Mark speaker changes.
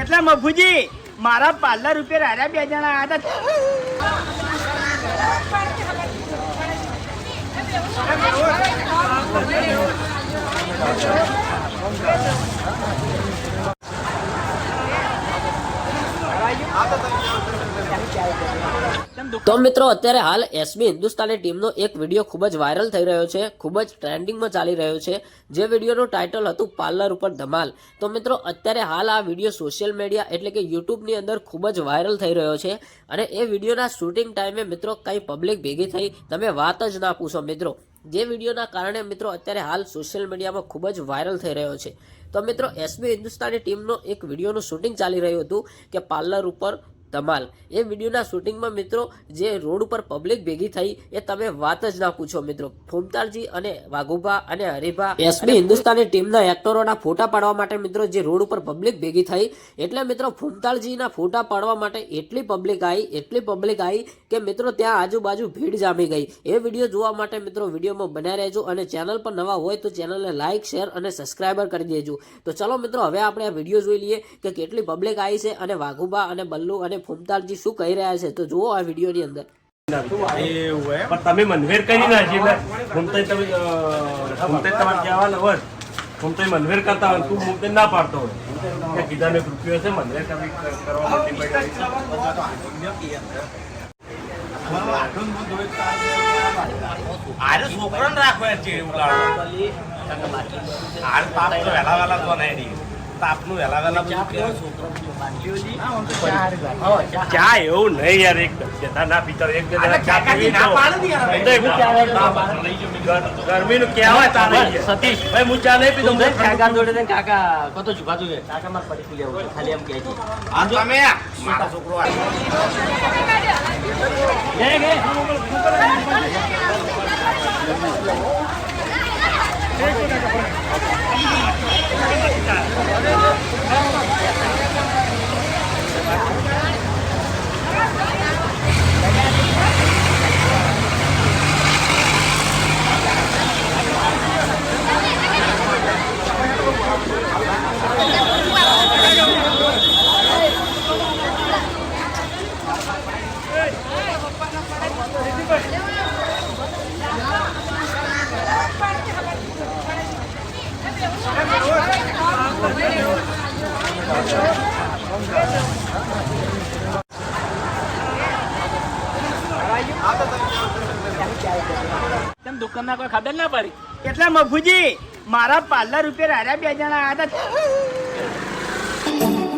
Speaker 1: એટલે મફુજી મારા પાર્લર ઉપર આર્યા બે જણા આવ્યા હતા.
Speaker 2: તો મિત્રો, અત્યારે હાલ એસબી હિન્દુસ્તાની ટીમનો એક વીડિયો ખૂબ જ વાયરલ થઈ રહ્યો છે, ખૂબ જ ટ્રેન્ડિંગમાં ચાલી રહ્યો છે, જે વિડીયોનું ટાઇટલ હતું પાર્લર ઉપર ધમાલ. તો મિત્રો, અત્યારે હાલ આ વીડિયો સોશિયલ મીડિયા એટલે કે યુટ્યુબની અંદર ખૂબ જ વાયરલ થઈ રહ્યો છે અને એ વિડીયોના શૂટિંગ ટાઈમે મિત્રો કંઈ પબ્લિક ભેગી થઈ, તમે વાત જ ના પૂછો મિત્રો. જે વિડીયોના કારણે મિત્રો, અત્યારે હાલ સોશિયલ મીડિયામાં ખૂબ જ વાયરલ થઈ રહ્યો છે. તો મિત્રો એસબી હિન્દુસ્તાની ટીમનો એક વિડીયોનું શૂટિંગ ચાલી રહ્યું હતું કે પાર્લર ઉપર ધમાલ. એ વિડીયોના શૂટિંગમાં મિત્રો જે રોડ ઉપર પબ્લિક ભેગી થઈ એ તમે વાત જ ના પૂછો મિત્રો. ફૂમતાલજી અને વાઘુભા અને હરિભા એસબી હિન્દુસ્તાની ટીમના એક્ટરોના ફોટા પાડવા માટે મિત્રો જે રોડ ઉપર પબ્લિક ભેગી થઈ એટલે મિત્રો ફૂમતાલજીના ફોટા પાડવા માટે એટલી પબ્લિક આવી એટલી પબ્લિક આવી કે મિત્રો ત્યાં આજુબાજુ ભીડ જામી ગઈ. એ વીડિયો જોવા માટે મિત્રો વિડીયોમાં બન્યા રહેજો અને ચેનલ પર નવા હોય તો ચેનલને લાઇક શેર અને સબસ્ક્રાઈબર કરી દેજો. તો ચલો મિત્રો હવે આપણે આ વીડિયો જોઈ લઈએ કે કેટલી પબ્લિક આવી છે અને વાઘુભા અને બલ્લુ અને ફૂમતાલજી શું કહી રહ્યા છે તો જુઓ આ વિડીયોની અંદર.
Speaker 3: પણ તમે મનવેર કરી નાખી એટલે તમે તમારે કહેવાના હોય. મનવેર કરતા હોય તું ઘૂમતે ના પાડતો હોય. કે કીધા એક રૂપિયો છે મનવેર કરવી કરવા માટે પૈસા
Speaker 4: આરે છોકરાને રાખો યાર હાલ પાપ તો વહેલા વહેલા તો નહીં. તાપનું વહેલા વહેલા
Speaker 3: ચા એવું નહીં યાર એક જતા ના પીતા એક બે ચા પીવી.
Speaker 4: પાડે ને
Speaker 3: કહેવાય તારે સતીશ ભાઈ હું ચા નહીં પીતો હું
Speaker 5: કાકા જોડે કાકા કતો છુપા તું કાકા માર પડી લેવું ખાલી એમ કહે છે.
Speaker 4: આ તમે? મારો છોકરો.
Speaker 1: તેમ દુકાનના કોઈ ખબર ના પડી એટલે મફુજી મારા પાર્લર ઉપર આર્યા બે જણા આવ્યા હતા